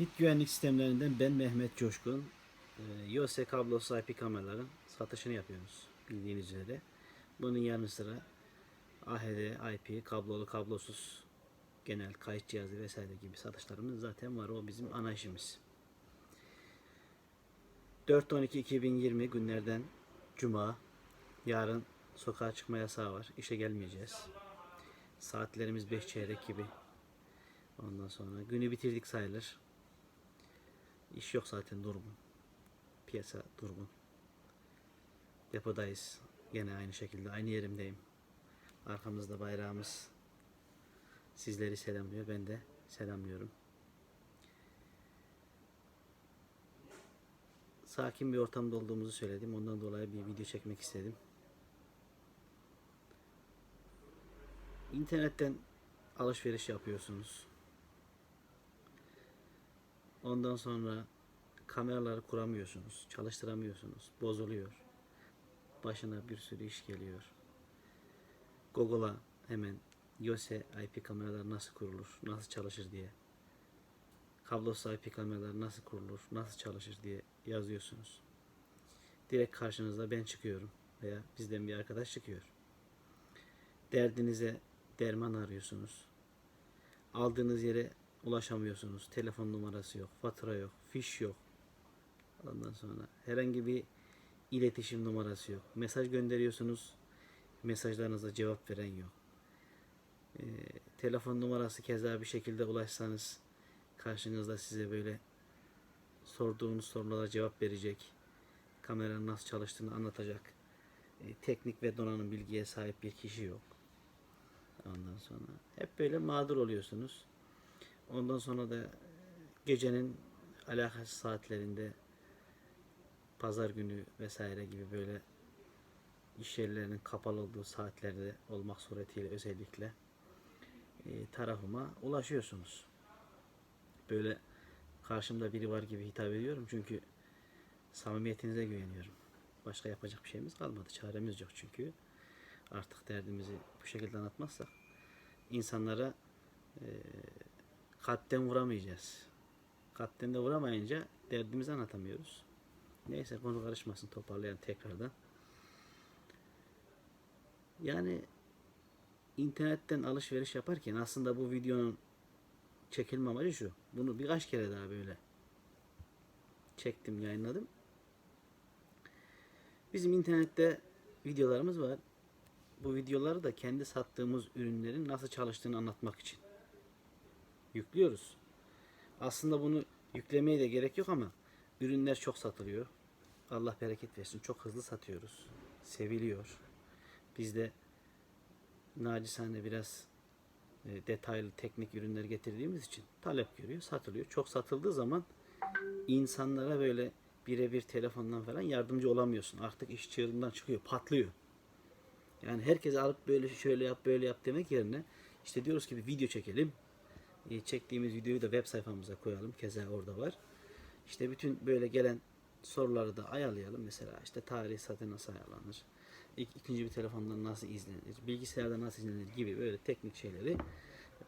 HİT güvenlik sistemlerinden ben Mehmet Coşkun. Ee, Yose kablosuz IP kameraların satışını yapıyoruz bildiğiniz üzere. Bunun yanı sıra AHD, IP, kablolu, kablosuz genel kayıt cihazı vesaire gibi satışlarımız zaten var. O bizim ana işimiz. 4-12-2020 günlerden Cuma. Yarın sokağa çıkma yasağı var. İşe gelmeyeceğiz. Saatlerimiz 5 çeyrek gibi. Ondan sonra günü bitirdik sayılır. İş yok zaten durgun. Piyasa durgun. Depodayız. Gene aynı şekilde aynı yerimdeyim. Arkamızda bayrağımız sizleri selamlıyor. Ben de selamlıyorum. Sakin bir ortamda olduğumuzu söyledim. Ondan dolayı bir video çekmek istedim. İnternetten alışveriş yapıyorsunuz. Ondan sonra kameraları kuramıyorsunuz, çalıştıramıyorsunuz, bozuluyor. Başına bir sürü iş geliyor. Google'a hemen Yose IP kameralar nasıl kurulur, nasıl çalışır diye. Kablosuz IP kameralar nasıl kurulur, nasıl çalışır diye yazıyorsunuz. Direkt karşınızda ben çıkıyorum veya bizden bir arkadaş çıkıyor. Derdinize derman arıyorsunuz. Aldığınız yere ulaşamıyorsunuz. Telefon numarası yok, fatura yok, fiş yok. Ondan sonra herhangi bir iletişim numarası yok. Mesaj gönderiyorsunuz. Mesajlarınıza cevap veren yok. Ee, telefon numarası keza bir şekilde ulaşsanız karşınızda size böyle sorduğunuz sorulara cevap verecek. Kameranın nasıl çalıştığını anlatacak. e, teknik ve donanım bilgiye sahip bir kişi yok. Ondan sonra hep böyle mağdur oluyorsunuz. Ondan sonra da gecenin alakasız saatlerinde pazar günü vesaire gibi böyle iş yerlerinin kapalı olduğu saatlerde olmak suretiyle özellikle e, tarafıma ulaşıyorsunuz. Böyle karşımda biri var gibi hitap ediyorum çünkü samimiyetinize güveniyorum. Başka yapacak bir şeyimiz kalmadı. Çaremiz yok çünkü. Artık derdimizi bu şekilde anlatmazsak insanlara e, kalpten vuramayacağız. Kalpten de vuramayınca derdimizi anlatamıyoruz. Neyse konu karışmasın toparlayan tekrardan. Yani internetten alışveriş yaparken aslında bu videonun çekilme amacı şu. Bunu birkaç kere daha böyle çektim, yayınladım. Bizim internette videolarımız var. Bu videoları da kendi sattığımız ürünlerin nasıl çalıştığını anlatmak için yüklüyoruz. Aslında bunu yüklemeye de gerek yok ama ürünler çok satılıyor. Allah bereket versin. Çok hızlı satıyoruz. Seviliyor. Biz de nacizane biraz e, detaylı teknik ürünler getirdiğimiz için talep görüyor, satılıyor. Çok satıldığı zaman insanlara böyle birebir telefondan falan yardımcı olamıyorsun. Artık iş çığırından çıkıyor, patlıyor. Yani herkes alıp böyle şöyle yap, böyle yap demek yerine işte diyoruz ki bir video çekelim. E, çektiğimiz videoyu da web sayfamıza koyalım. Keza orada var. İşte bütün böyle gelen soruları da ayarlayalım. Mesela işte tarih zaten nasıl ayarlanır? İlk, ikinci bir telefondan nasıl izlenir? Bilgisayarda nasıl izlenir gibi böyle teknik şeyleri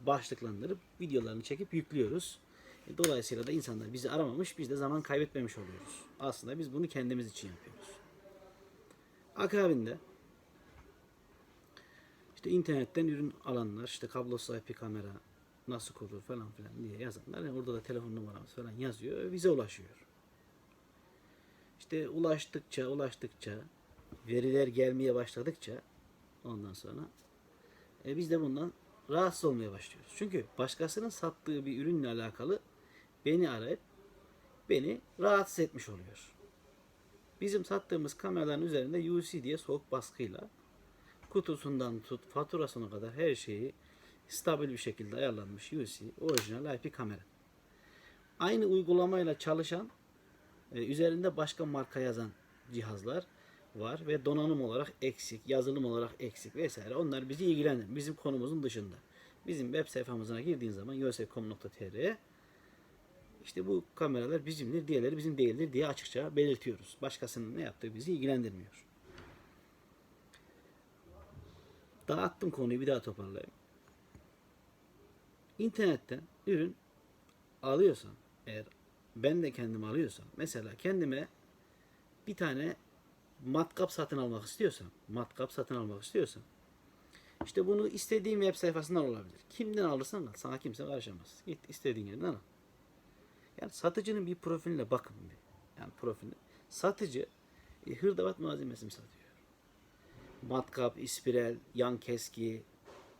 başlıklandırıp videolarını çekip yüklüyoruz. E, Dolayısıyla da insanlar bizi aramamış, biz de zaman kaybetmemiş oluyoruz. Aslında biz bunu kendimiz için yapıyoruz. Akabinde işte internetten ürün alanlar, işte kablosuz IP kamera nasıl kurulur falan filan diye yazanlar. Yani orada da telefon numaramız falan yazıyor, bize ulaşıyor. İşte ulaştıkça, ulaştıkça, veriler gelmeye başladıkça ondan sonra e, biz de bundan rahatsız olmaya başlıyoruz. Çünkü başkasının sattığı bir ürünle alakalı beni arayıp beni rahatsız etmiş oluyor. Bizim sattığımız kameraların üzerinde UC diye soğuk baskıyla kutusundan tut faturasına kadar her şeyi stabil bir şekilde ayarlanmış UC orijinal IP kamera. Aynı uygulamayla çalışan e, üzerinde başka marka yazan cihazlar var ve donanım olarak eksik, yazılım olarak eksik vesaire. Onlar bizi ilgilendirmiyor. Bizim konumuzun dışında. Bizim web sayfamıza girdiğin zaman yosef.com.tr'ye işte bu kameralar bizimdir, diğerleri bizim değildir diye açıkça belirtiyoruz. Başkasının ne yaptığı bizi ilgilendirmiyor. Dağıttım konuyu bir daha toparlayayım. İnternetten ürün alıyorsan eğer ben de kendim alıyorsam mesela kendime bir tane matkap satın almak istiyorsam matkap satın almak istiyorsam işte bunu istediğim web sayfasından olabilir. Kimden alırsan al. Sana kimse karışamaz. Git istediğin yerden al. Yani satıcının bir profiline bakın bir. Yani profiline. Satıcı e, hırdavat malzemesi mi satıyor? Matkap, ispirel, yan keski,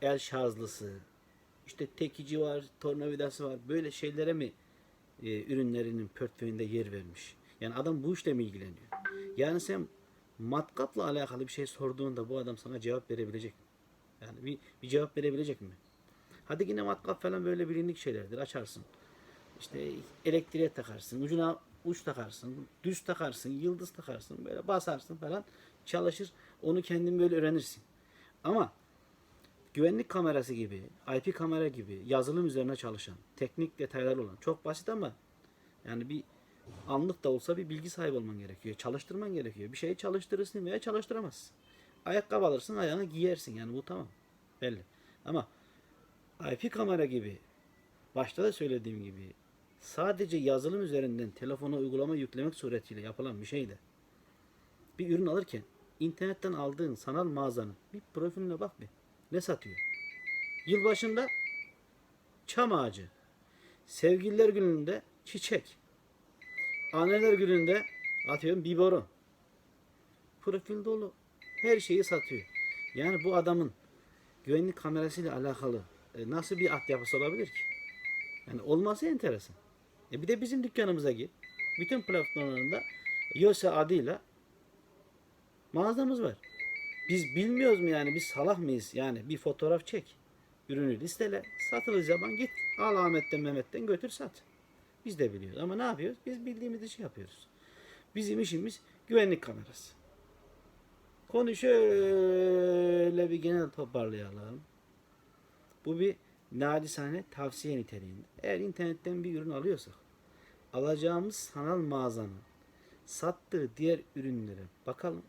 el şarjlısı, işte tekici var, tornavidası var. Böyle şeylere mi e, ürünlerinin portföyünde yer vermiş? Yani adam bu işle mi ilgileniyor? Yani sen matkapla alakalı bir şey sorduğunda bu adam sana cevap verebilecek mi? Yani bir, bir cevap verebilecek mi? Hadi yine matkap falan böyle bilindik şeylerdir. Açarsın. İşte elektriğe takarsın. Ucuna uç takarsın. Düz takarsın. Yıldız takarsın. Böyle basarsın falan. Çalışır. Onu kendin böyle öğrenirsin. Ama güvenlik kamerası gibi, IP kamera gibi yazılım üzerine çalışan, teknik detaylar olan, çok basit ama yani bir anlık da olsa bir bilgi sahibi olman gerekiyor. Çalıştırman gerekiyor. Bir şeyi çalıştırırsın veya çalıştıramazsın. Ayakkabı alırsın, ayağına giyersin. Yani bu tamam. Belli. Ama IP kamera gibi başta da söylediğim gibi sadece yazılım üzerinden telefona uygulama yüklemek suretiyle yapılan bir şeyde bir ürün alırken internetten aldığın sanal mağazanın bir profiline bak bir. Ne satıyor? Yılbaşında çam ağacı. Sevgililer gününde çiçek. Anneler gününde atıyorum biberon. Profil dolu. Her şeyi satıyor. Yani bu adamın güvenlik kamerasıyla alakalı e, nasıl bir altyapısı olabilir ki? Yani olması enteresan. E bir de bizim dükkanımıza git. Bütün platformlarında Yose adıyla mağazamız var. Biz bilmiyoruz mu yani biz salak mıyız? Yani bir fotoğraf çek. Ürünü listele. Satılır zaman git. Al Ahmet'ten Mehmet'ten götür sat. Biz de biliyoruz ama ne yapıyoruz? Biz bildiğimiz işi yapıyoruz. Bizim işimiz güvenlik kamerası. Konu şöyle bir genel toparlayalım. Bu bir naçizane tavsiye niteliğinde. Eğer internetten bir ürün alıyorsak alacağımız sanal mağazanın sattığı diğer ürünlere bakalım.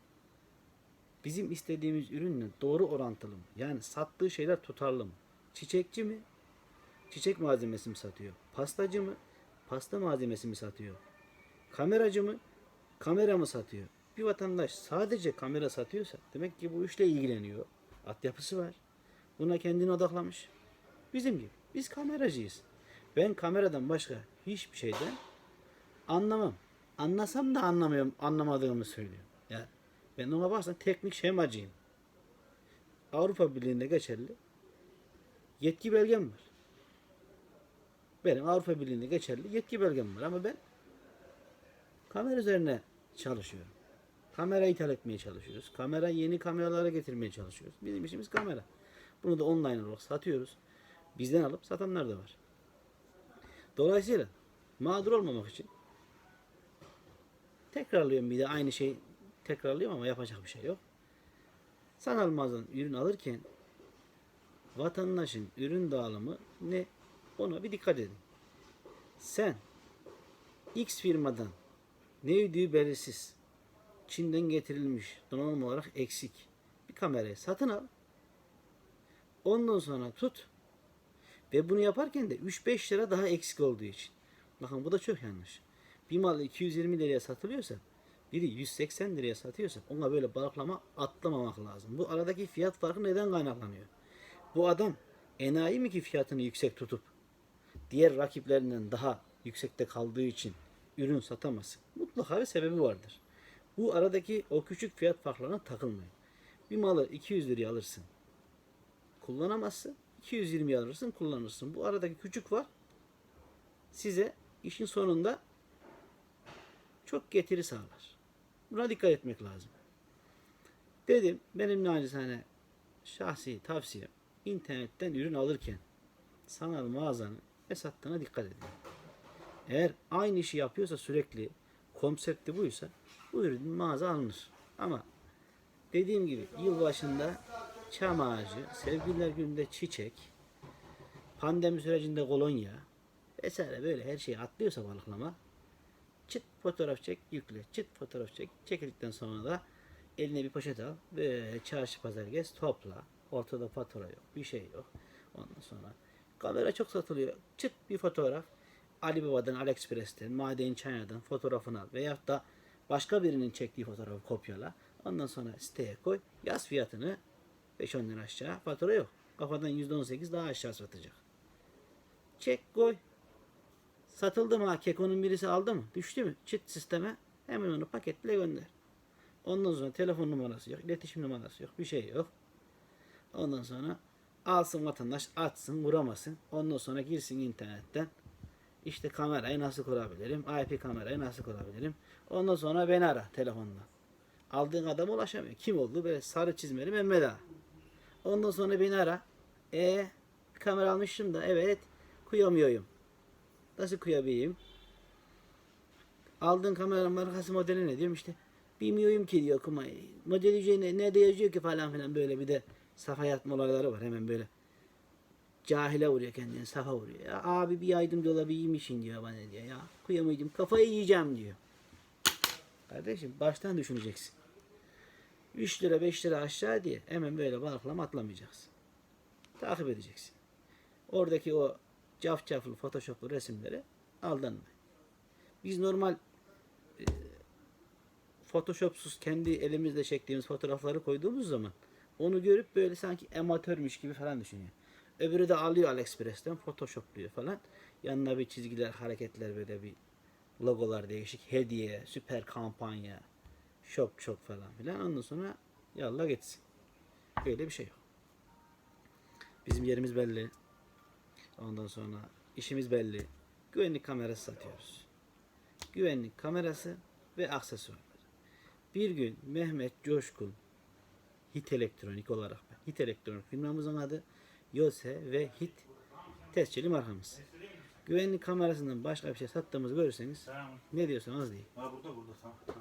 Bizim istediğimiz ürünle doğru orantılı mı? Yani sattığı şeyler tutarlı mı? Çiçekçi mi? Çiçek malzemesi mi satıyor? Pastacı mı? Pasta malzemesi mi satıyor? Kameracı mı? Kamera mı satıyor? Bir vatandaş sadece kamera satıyorsa demek ki bu işle ilgileniyor. Altyapısı var. Buna kendini odaklamış. Bizim gibi. Biz kameracıyız. Ben kameradan başka hiçbir şeyden anlamam. Anlasam da anlamıyorum, anlamadığımı söylüyorum. Ben ona bakarsan teknik şemacıyım. Avrupa Birliği'nde geçerli yetki belgem var. Benim Avrupa Birliği'nde geçerli yetki belgem var ama ben kamera üzerine çalışıyorum. Kamera ithal etmeye çalışıyoruz. Kamera yeni kameralara getirmeye çalışıyoruz. Bizim işimiz kamera. Bunu da online olarak satıyoruz. Bizden alıp satanlar da var. Dolayısıyla mağdur olmamak için tekrarlıyorum bir de aynı şey tekrarlıyorum ama yapacak bir şey yok. Sanal mağazadan ürün alırken vatandaşın ürün dağılımı ne? Ona bir dikkat edin. Sen X firmadan ne ödüğü belirsiz Çin'den getirilmiş donanım olarak eksik bir kamerayı satın al. Ondan sonra tut ve bunu yaparken de 3-5 lira daha eksik olduğu için. Bakın bu da çok yanlış. Bir mal 220 liraya satılıyorsa biri 180 liraya satıyorsa ona böyle balıklama atlamamak lazım. Bu aradaki fiyat farkı neden kaynaklanıyor? Bu adam enayi mi ki fiyatını yüksek tutup diğer rakiplerinden daha yüksekte kaldığı için ürün satamaz? Mutlaka bir sebebi vardır. Bu aradaki o küçük fiyat farklarına takılmayın. Bir malı 200 liraya alırsın. Kullanamazsın. 220 alırsın kullanırsın. Bu aradaki küçük var size işin sonunda çok getiri sağlar. Buna dikkat etmek lazım. Dedim benim nacizane şahsi tavsiyem internetten ürün alırken sanal mağazanın ve sattığına dikkat edin. Eğer aynı işi yapıyorsa sürekli konsepti buysa bu ürün mağaza alınır. Ama dediğim gibi yılbaşında çam ağacı, sevgililer gününde çiçek, pandemi sürecinde kolonya vesaire böyle her şeyi atlıyorsa balıklama çıt fotoğraf çek yükle çıt fotoğraf çek çekildikten sonra da eline bir poşet al ve çarşı pazar gez topla ortada fatura yok bir şey yok ondan sonra kamera çok satılıyor çıt bir fotoğraf Alibaba'dan, AliExpress'ten, Maden China'dan fotoğrafını al. Veyahut da başka birinin çektiği fotoğrafı kopyala. Ondan sonra siteye koy. Yaz fiyatını 5-10 lira aşağı. Fatura yok. Kafadan %18 daha aşağı satacak. Çek koy. Satıldı mı ha? Keko'nun birisi aldı mı? Düştü mü? Çıt sisteme. Hemen onu paketle gönder. Ondan sonra telefon numarası yok. iletişim numarası yok. Bir şey yok. Ondan sonra alsın vatandaş atsın vuramasın. Ondan sonra girsin internetten. İşte kamerayı nasıl kurabilirim? IP kamerayı nasıl kurabilirim? Ondan sonra beni ara telefonla. Aldığın adama ulaşamıyor. Kim oldu? Böyle sarı çizmeli Mehmet Ağa. Ondan sonra beni ara. E kamera almışım da evet kuyamıyorum. Nasıl kuyabileyim? Aldığın kameranın markası modeli ne diyorum işte. Bilmiyorum ki diyor kuma. Modeli ne de yazıyor ki falan filan böyle bir de safa yatma olayları var hemen böyle. Cahile vuruyor kendini safa vuruyor. Ya abi bir yardımcı olabilmişsin diyor bana diyor ya. Kuyamayacağım kafayı yiyeceğim diyor. Kardeşim baştan düşüneceksin. 3 lira 5 lira aşağı diye hemen böyle balıklama atlamayacaksın. Takip edeceksin. Oradaki o cafcaflı photoshoplu resimlere aldanma. Biz normal e, photoshopsuz kendi elimizle çektiğimiz fotoğrafları koyduğumuz zaman onu görüp böyle sanki amatörmüş gibi falan düşünüyor. Öbürü de alıyor AliExpress'ten photoshopluyor falan. Yanına bir çizgiler, hareketler böyle bir logolar değişik. Hediye, süper kampanya, şok şok falan filan. Ondan sonra yallah geçsin. Öyle bir şey yok. Bizim yerimiz belli. Ondan sonra işimiz belli. Güvenlik kamerası satıyoruz. Güvenlik kamerası ve aksesuarlar. Bir gün Mehmet Coşkun Hit Elektronik olarak Hit Elektronik firmamızın adı Yose ve Hit tescilli markamız. Güvenlik kamerasından başka bir şey sattığımızı görürseniz ne diyorsanız deyin. Ha burada burada tamam.